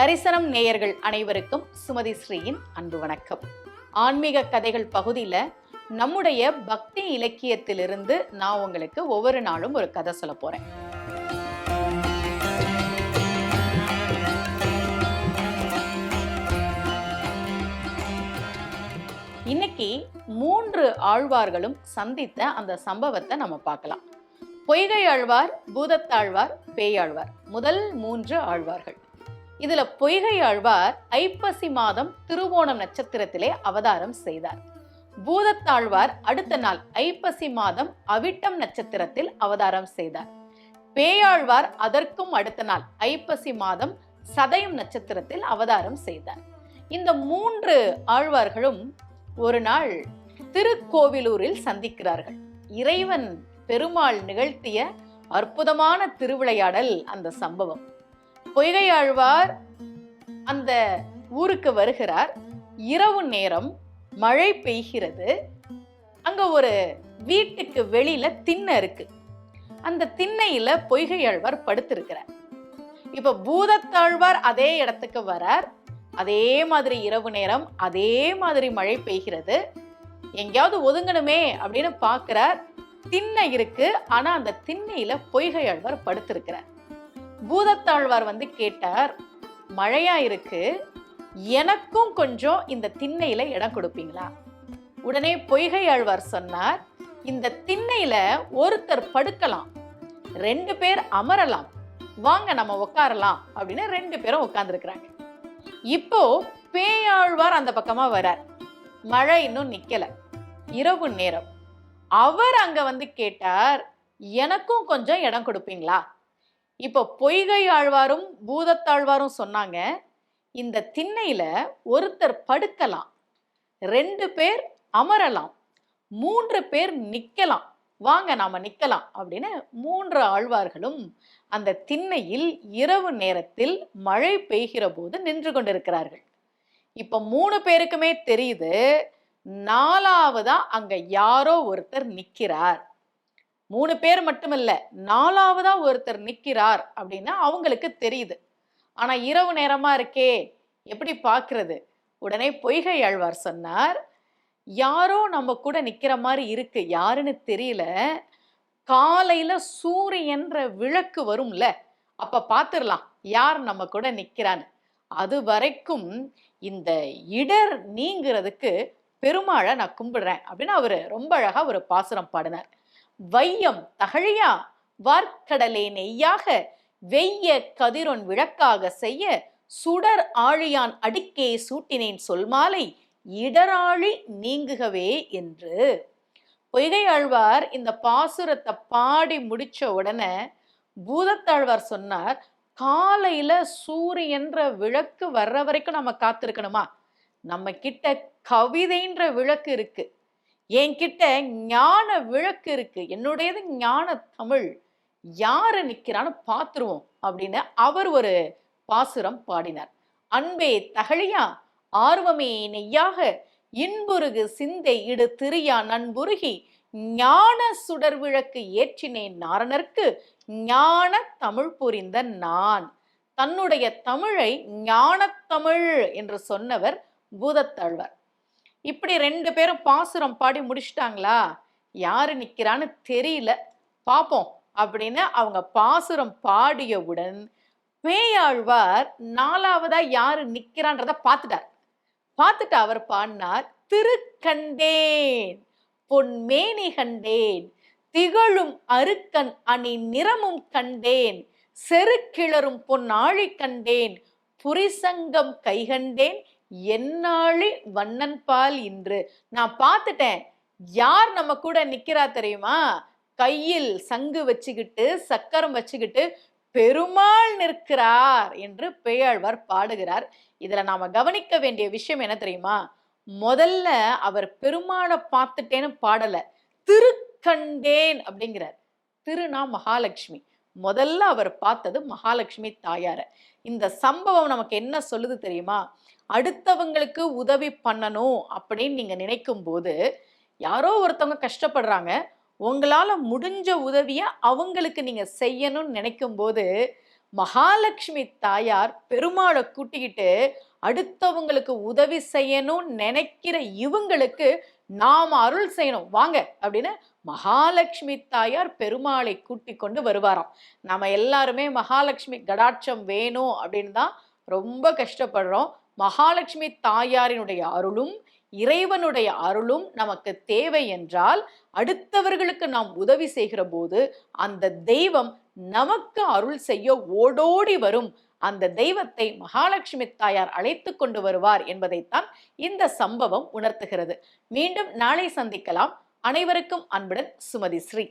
தரிசனம் நேயர்கள் அனைவருக்கும் சுமதி ஸ்ரீயின் அன்பு வணக்கம். ஆன்மீக கதைகள் பகுதியில் நம்முடைய பக்தி இலக்கியத்திலிருந்து நான் உங்களுக்கு ஒவ்வொரு நாளும் ஒரு கதை சொல்ல போறேன். இன்னைக்கு மூன்று ஆழ்வார்களும் சந்தித்த அந்த சம்பவத்தை நம்ம பார்க்கலாம். பொய்கை ஆழ்வார் பூதத்தாழ்வார் பேயாழ்வார். முதல் மூன்று ஆழ்வார்கள். இதுல பொய்கை ஆழ்வார் ஐப்பசி மாதம் திருவோணம் நட்சத்திரத்திலே அவதாரம் செய்தார். பூதத்தாழ்வார் அடுத்த நாள் ஐப்பசி மாதம் அவிட்டம் நட்சத்திரத்தில் அவதாரம் செய்தார். பேயாழ்வார் அதற்கும் அடுத்த நாள் ஐப்பசி மாதம் சதயம் நட்சத்திரத்தில் அவதாரம் செய்தார். இந்த மூன்று ஆழ்வார்களும் ஒரு நாள் திருக்கோவிலூரில் சந்திக்கிறார்கள். இறைவன் பெருமாள் நிகழ்த்திய அற்புதமான திருவிளையாடல் அந்த சம்பவம். பொய்கை ஆழ்வார் அந்த ஊருக்கு வருகிறார். இரவு நேரம் மழை பெய்கிறது. அங்க ஒரு வீட்டுக்கு வெளியில திண்ணை இருக்கு. அந்த திண்ணையில பொய்கை ஆழ்வார் படுத்திருக்கிறார். இப்ப பூதத்தாழ்வார் அதே இடத்துக்கு வரார். அதே மாதிரி இரவு நேரம் அதே மாதிரி மழை பெய்கிறது. எங்கேயாவது ஒதுங்கணுமே அப்படின்னு பார்க்கிறார். திண்ணை இருக்கு ஆனா அந்த திண்ணையில பொய்கை ஆழ்வார் படுத்திருக்கிறார். பூதத்தாழ்வார் வந்து கேட்டார் மழையா இருக்கு? எனக்கும் கொஞ்சம் இந்த திண்ணையில இடம் கொடுப்பீங்களா? உடனே பொய்கை ஆழ்வார் சொன்னார் இந்த திண்ணையில ஒருத்தர் படுக்கலாம் ரெண்டு பேர் அமரலாம் வாங்க நம்ம உட்காரலாம் அப்படின்னு ரெண்டு பேரும் உட்கார்ந்துருக்குறாங்க இப்போ பேயாழ்வார் அந்த பக்கமா வரார். மழை இன்னும் நிக்கல. இரவு நேரம். அவர் அங்க வந்து கேட்டார் எனக்கும் கொஞ்சம் இடம் கொடுப்பீங்களா? இப்போ பொய்கை ஆழ்வாரும் பூதத்தாழ்வாரும் சொன்னாங்க இந்த திண்ணையில் ஒருத்தர் படுக்கலாம் ரெண்டு பேர் அமரலாம் மூன்று பேர் நிற்கலாம் வாங்க நாம் நிற்கலாம் அப்படின்னு மூன்று ஆழ்வார்களும் அந்த திண்ணையில் இரவு நேரத்தில் மழை பெய்கிற போது நின்று கொண்டிருக்கிறார்கள். இப்போ மூணு பேருக்குமே தெரியுது நாலாவதா அங்க யாரோ ஒருத்தர் நிற்கிறார் மூணு பேர் மட்டும் இல்லை நாலாவதா ஒருத்தர் நிற்கிறார் அப்படின்னா அவங்களுக்கு தெரியுது. ஆனால் இரவு நேரமாக இருக்கே எப்படி பார்க்கறது உடனே பொய்கை ஆழ்வார் சொன்னார் யாரோ நம்ம கூட நிற்கிற மாதிரி இருக்கு யாருன்னு தெரியல. காலையில் சூரியன்ற விளக்கு வரும்ல அப்போ பார்த்துடலாம் யார் நம்ம கூட நிற்கிறான்னு அது வரைக்கும் இந்த இடர் நீங்கிறதுக்கு பெருமாளை நான் கும்பிடுறேன் அப்படின்னு அவர் ரொம்ப அழகாக ஒரு பாசுரம் பாடினார். வையம் தகழியா? வார்க்கடலே நெய்யாக வெய்ய கதிரொன் விளக்காக செய்ய சுடர் ஆழியான் அடுக்கே சூட்டினேன் சொல்மாலை இடராழி நீங்குகவே என்று. பொய்கை ஆழ்வார் இந்த பாசுரத்தை பாடி முடிச்ச உடனே பூதத்தாழ்வார் சொன்னார் காலையில சூரியன்ற விளக்கு வர்ற வரைக்கும் நம்ம காத்திருக்கணுமா? நம்ம கிட்ட கவிதைன்ற விளக்கு இருக்கு. என்கிட்ட ஞான விளக்கு இருக்கு. என்னுடையது ஞான தமிழ். யாரு நிற்கிறான்னு பார்த்துருவோம் அப்படின்னு அவர் ஒரு பாசுரம் பாடினார். அன்பே தகழியா ஆர்வமே நெய்யாக இன்புருகு சிந்தை இடு திரியா நண்புருகி ஞான சுடர் விளக்கு ஏற்றினேன் நாரணர்க்கு ஞான தமிழ் புரிந்த நான். தன்னுடைய தமிழை ஞானத்தமிழ் என்று சொன்னவர் பூதத்தாழ்வார் இப்படி ரெண்டு பேரும் பாசுரம் பாடி முடிச்சிட்டாங்களா? யாரு நிற்கிறான்னு தெரியல. பார்ப்போம் அப்படின்னு அவங்க பாசுரம் பாடியவுடன் பேயாழ்வார் நாலாவதா யாரு நிற்கிறான்றத பார்த்துட்டார். பார்த்துட்டு அவர் பாடினார் திருக்கண்டேன் பொன்மேனி கண்டேன் திகழும் அருக்கன் அணி நிறமும் கண்டேன் செருக்கிளரும் பொன்னாழி கண்டேன் புரிசங்கம் கைகண்டேன் என்னாழி வண்ணன் பால் இன்று. நான் பார்த்துட்டேன். யார் நம்ம கூட நிக்கிறா தெரியுமா? கையில் சங்கு வச்சுக்கிட்டு சக்கரம் வச்சுக்கிட்டு பெருமாள் நிற்கிறார் என்று பேயாழ்வார் பாடுகிறார். இதுல நாம கவனிக்க வேண்டிய விஷயம் என்ன தெரியுமா? முதல்ல அவர் பெருமாளை பார்த்துட்டேன்னு பாடல. திருக்கண்டேன் அப்படிங்கிறார். திருநா மகாலட்சுமி. முதல்ல அவர் பார்த்தது மகாலட்சுமி தாயார. இந்த சம்பவம் நமக்கு என்ன சொல்லுது தெரியுமா? அடுத்தவங்களுக்கு உதவி பண்ணணும் அப்படின்னு நீங்க நினைக்கும் போது யாரோ ஒருத்தவங்க கஷ்டப்படுறாங்க. உங்களால முடிஞ்ச உதவியை அவங்களுக்கு நீங்க செய்யணும்னு நினைக்கும் போது மகாலட்சுமி தாயார் பெருமாளை கூட்டிக்கிட்டு அடுத்தவங்களுக்கு உதவி செய்யணும்னு நினைக்கிற இவங்களுக்கு நாம் அருள் செய்யணும். வாங்க அப்படின்னு மகாலட்சுமி தாயார் பெருமாளை கூட்டி கொண்டு வருவாராம். நம்ம எல்லாருமே மகாலட்சுமி கடாட்சம் வேணும் அப்படின்னு தான் ரொம்ப கஷ்டப்படுறோம். மகாலட்சுமி தாயாரினுடைய அருளும் இறைவனுடைய அருளும் நமக்கு தேவை என்றால் அடுத்தவர்களுக்கு நாம் உதவி செய்கிற போது அந்த தெய்வம் நமக்கு அருள் செய்ய ஓடோடி வரும். அந்த தெய்வத்தை மகாலட்சுமி தாயார் அழைத்து கொண்டு வருவார் என்பதைத்தான் இந்த சம்பவம் உணர்த்துகிறது. மீண்டும் நாளை சந்திக்கலாம். அனைவருக்கும் அன்புடன் சுமதி ஸ்ரீ.